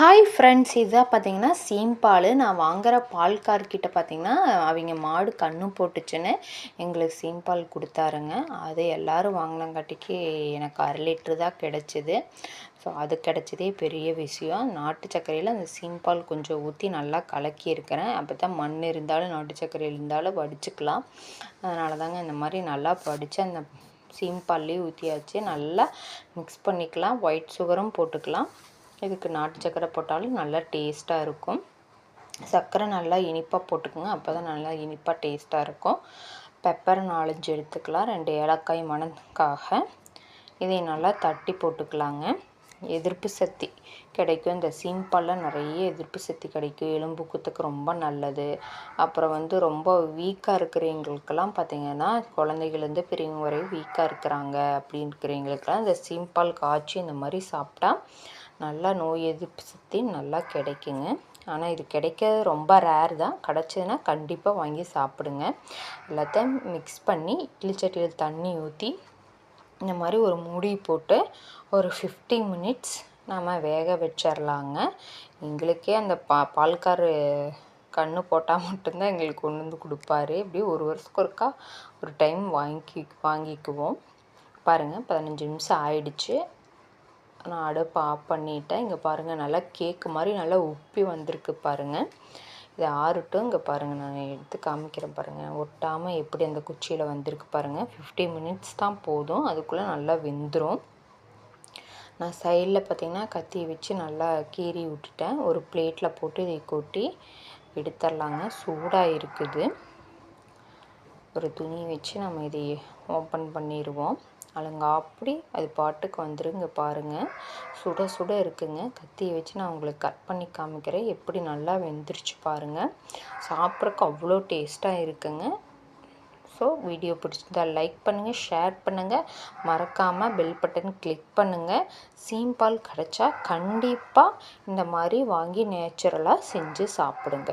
Hi friends இதாக பார்த்தீங்கன்னா சீம்பால் நான் வாங்குகிற பால்கார்கிட்ட பார்த்தீங்கன்னா அவங்க மாடு கன்று போட்டுச்சுன்னு எங்களுக்கு சீம்பால் கொடுத்தாருங்க. அது எல்லோரும் வாங்கினங்காட்டிக்கு எனக்கு அரை லிட்ரு தான் கிடச்சிது. ஸோ அது கிடச்சதே பெரிய விஷயம். நாட்டு சர்க்கரையில் அந்த சீம்பால் கொஞ்சம் ஊற்றி நல்லா கலக்கி இருக்கிறேன். அப்போ தான் மண் இருந்தாலும் நாட்டு சர்க்கரை இருந்தாலும் வடிச்சுக்கலாம். அதனால தாங்க இந்த மாதிரி நல்லா படித்து அந்த சீம்பால்லேயே ஊற்றியாச்சு நல்லா மிக்ஸ் பண்ணிக்கலாம். ஒயிட் சுகரும் போட்டுக்கலாம். இதுக்கு நாட்டு சக்கரை போட்டாலும் நல்லா டேஸ்ட்டாக இருக்கும். சர்க்கரை நல்லா இனிப்பாக போட்டுக்கோங்க. அப்போ தான் நல்லா இனிப்பாக டேஸ்ட்டாக இருக்கும். பெப்பர் நாலஞ்சு எடுத்துக்கலாம். ரெண்டு ஏலக்காய் மணத்துக்காக இதை நல்லா தட்டி போட்டுக்கலாங்க. எதிர்ப்பு சக்தி கிடைக்கும். இந்த சீம்பாலில் நிறைய எதிர்ப்பு சக்தி கிடைக்கும். எலும்பு குத்துக்கு ரொம்ப நல்லது. அப்புறம் வந்து ரொம்ப வீக்காக இருக்கிறவங்களுக்கெல்லாம் பார்த்திங்கன்னா குழந்தைகள்லேருந்து பெரியவங்க வரையும் வீக்காக இருக்கிறாங்க அப்படின்னு இந்த சீம்பால் காய்ச்சி இந்த மாதிரி சாப்பிட்டா நல்லா நோய் எதிர்ப்பு சக்தி நல்லா கிடைக்குங்க. ஆனால் இது கிடைக்கிறது ரொம்ப ரேர் தான். கிடச்சதுன்னா கண்டிப்பாக வாங்கி சாப்பிடுங்க. எல்லாத்தையும் மிக்ஸ் பண்ணி இட்லி சட்டியில் தண்ணி ஊற்றி இந்த மாதிரி ஒரு மூடி போட்டு ஒரு ஃபிஃப்டி மினிட்ஸ் நம்ம வேக வச்சிடலாங்க எங்களுக்கே அந்த பா பால்கார் கன்று போட்டால் மட்டும்தான் எங்களுக்கு கொண்டு வந்து கொடுப்பாரு. இப்படி ஒரு வருஷத்துக்கு ஒருக்கா ஒரு டைம் வாங்கி வாங்கிக்குவோம். பாருங்கள் பதினஞ்சு நிமிஷம் ஆயிடுச்சு. நான் அடுப்பை ஆஃப் பண்ணிவிட்டேன் இங்கே பாருங்கள் நல்லா கேக்கு மாதிரி நல்லா உப்பி வந்திருக்கு பாருங்கள் இது ஆறுட்டும். இங்கே பாருங்கள் நான் எடுத்து காமிக்கிறேன் பாருங்கள் ஒட்டாமல் எப்படி அந்த குச்சியில் வந்திருக்கு பாருங்கள் ஃபிஃப்டி மினிட்ஸ் தான் போதும். அதுக்குள்ளே நல்லா வெந்துடும் நான் சைடில் பார்த்திங்கன்னா கத்தி வச்சு நல்லா கீறி விட்டுட்டேன். ஒரு பிளேட்டில் போட்டு இதை கொட்டி எடுத்துடலாங்க. சூடாக இருக்குது ஒரு துணி வச்சு நம்ம இதை ஓப்பன் பண்ணிடுவோம். அலங்க அப்படி அது பாட்டுக்கு வந்துருங்க பாருங்கள் சுட சுட இருக்குங்க. கத்தியை வச்சு நான் உங்களுக்கு கட் பண்ணி காமிக்கிறேன். எப்படி நல்லா வெந்துருச்சு பாருங்கள் சாப்பிட்றக்கு அவ்வளோ டேஸ்ட்டாக இருக்குங்க. ஸோ வீடியோ பிடிச்சிருந்தா லைக் பண்ணுங்கள் ஷேர் பண்ணுங்கள் மறக்காமல் பெல் பட்டன் கிளிக் பண்ணுங்கள் சீம்பால் கிடச்சா கண்டிப்பாக இந்த மாதிரி வாங்கி நேச்சுரலாக செஞ்சு சாப்பிடுங்க.